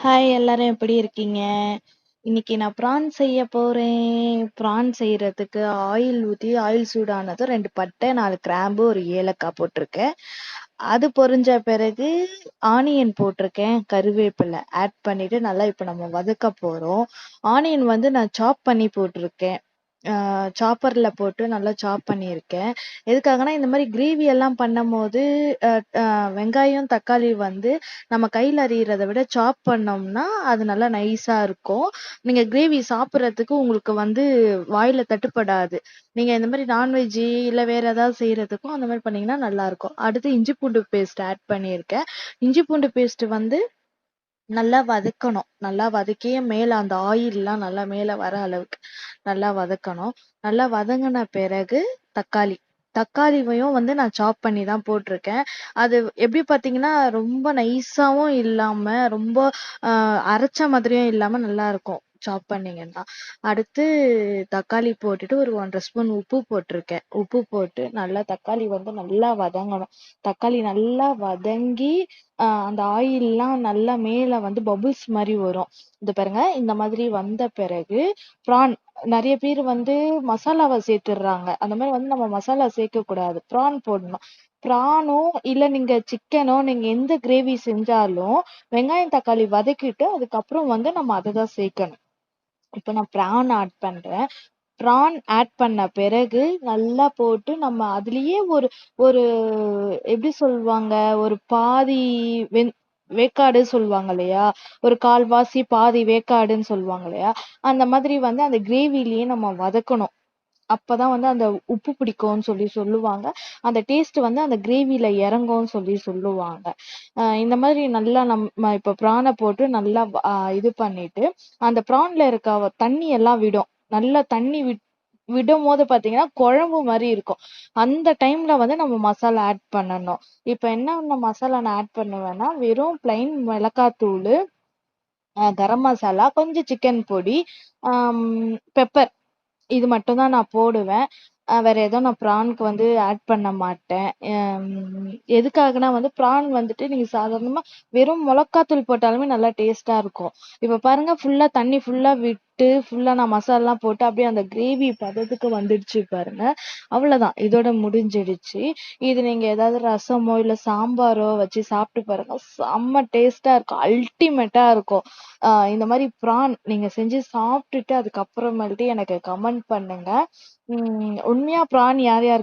Hi எல்லாரும் எப்படி இருக்கீங்க? இன்னைக்கு நான் ப்ரான் செய்ய போறேன். ப்ரான் செய்றதுக்கு ஆயில் ஊத்தி, ஆயில் சூடானதும் 2 பட்டை, 4 கிராம்பு, ஒரு ஏலக்காய் போட்டிருக்கேன். அது பொரிஞ்ச பிறகு ஆனியன் போட்டிருக்கேன். கருவேப்பிலை ஆட் பண்ணிட்டு நல்லா இப்ப நம்ம வதக்க போறோம். ஆனியன் வந்து நான் சாப் பண்ணி போட்டிருக்கேன். அ சாப்பர்ல போட்டு நல்லா சாப் பண்ணியிருக்கேன். எதுக்காகன்னா, இந்த மாரி கிரேவி எல்லாம் பண்ணும்போது அ அ வெங்காயம், தக்காளி வந்து நம்ம கையில அரியிறத விட சாப் பண்ணோம்னா, அது நல்லா நைஸா இருக்கும். நீங்க கிரேவி சாப்பிடுறதுக்கு உங்களுக்கு வந்து வாயில தட்டுப்படாது. நீங்க இந்த மாரி நான்வெஜ்ஜு இல்ல வேற ஏதாவது செய்றதுக்கும் அந்த மாரி பண்ணீங்கன்னா நல்லாருக்கும். அடுத்து இஞ்சி பூண்டு பேஸ்ட் ஆட் பண்ணியிருக்கேன். இஞ்சி பூண்டு பேஸ்ட் வந்து நல்லா வதக்கணும். நல்லா வதக்கி மேல அந்த ஆயில்லாம் நல்லா மேல வர அளவுக்கு நல்லா வதக்கணும். நல்லா வதங்கின பிறகு தக்காளி. தக்காளிவையும் வந்து நான் சாப் பண்ணி தான் போட்டிருக்கேன். அது எப்படி பார்த்தீங்கன்னா, ரொம்ப நைஸாகவும் இல்லாமல் ரொம்ப அரைச்ச மாதிரியும் இல்லாமல் நல்லா இருக்கும் சாப் பண்ணீங்கன்னா. அடுத்து தக்காளி போட்டுட்டு ஒரு 1 1/2 ஸ்பூன் உப்பு போட்டிருக்கேன். உப்பு போட்டு நல்லா தக்காளி வந்து நல்லா வதங்கணும். தக்காளி நல்லா வதங்கி, அந்த ஆயில்லாம் நல்லா மேலே வந்து பபுள்ஸ் மாதிரி வரும். இந்த பாருங்க, இந்த மாதிரி வந்த பிறகு ப்ரான் நிறைய பேர் வந்து மசாலாவை சேர்த்துடுறாங்க. அந்த மாதிரி வந்து நம்ம மசாலா சேர்க்கக்கூடாது. ப்ரான் போடணும். ப்ரானோ இல்லை நீங்கள் சிக்கனோ நீங்கள் எந்த கிரேவி செஞ்சாலும், வெங்காயம், தக்காளி வதக்கிட்டு அதுக்கப்புறம் வந்து நம்ம அதை தான் சேர்க்கணும். இப்ப நான் ப்ரான் ஆட் பண்றேன். ப்ரான் ஆட் பண்ண பிறகு நல்லா போட்டு நம்ம அதுலேயே ஒரு ஒரு எப்படி சொல்லுவாங்க ஒரு பாதி வெந் வேக்காடு சொல்லுவாங்க இல்லையா? ஒரு கால்வாசி பாதி வேக்காடுன்னு சொல்லுவாங்க இல்லையா? அந்த மாதிரி வந்து அந்த கிரேவிலேயே நம்ம வதக்கணும். அப்பதான் வந்து அந்த உப்பு பிடிக்கும்னு சொல்லி சொல்லுவாங்க. அந்த டேஸ்ட் வந்து அந்த கிரேவில இறங்கும்னு சொல்லி சொல்லுவாங்க. இந்த மாதிரி நல்லா நம்ம இப்ப ப்ரான போட்டு நல்லா இது பண்ணிட்டு, அந்த ப்ரான்ல இருக்க தண்ணி எல்லாம் விடும். நல்லா தண்ணி விட் விடும்போது பாத்தீங்கன்னா குழம்பு மாதிரி இருக்கும். அந்த டைம்ல வந்து நம்ம மசாலா ஆட் பண்ணணும். இப்ப என்ன மசாலா நான் ஆட் பண்ணுவேன்னா, வெறும் பிளைன் மிளகாத்தூள் கரம் மசாலா, கொஞ்சம் சிக்கன் பொடி, பெப்பர். இது மட்டும் தான் நான் போடுவேன். வேறு வேற எதுவும் நான் ப்ரான்க்கு வந்து ஆட் பண்ண மாட்டேன். எதுக்காகன்னா வந்து ப்ரான் வந்துட்டு நீங்க சாதாரணமா வெறும் மிளகாத்தூள் போட்டாலுமே நல்லா டேஸ்ட்டாக இருக்கும். இப்ப பாருங்க ஃபுல்லா தண்ணி ஃபுல்லா போட்டு ஃபுல்லாக நான் மசாலாலாம் போட்டு அப்படியே அந்த கிரேவி பதத்துக்கு வந்துடுச்சு பாருங்க. அவ்வளோதான். இதோட முடிஞ்சிடுச்சு. இது நீங்கள் ஏதாவது ரசமோ, இல்லை சாம்பாரோ வச்சு சாப்பிட்டு பாருங்க. செம்ம டேஸ்ட்டாக இருக்கும். அல்டிமேட்டாக இருக்கும். இந்த மாதிரி ப்ரான் நீங்கள் செஞ்சு சாப்பிட்டுட்டு அதுக்கப்புறமேல்ட்டு எனக்கு கமெண்ட் பண்ணுங்க. உண்மையாக பிரான் ப்ரான் யார் யார்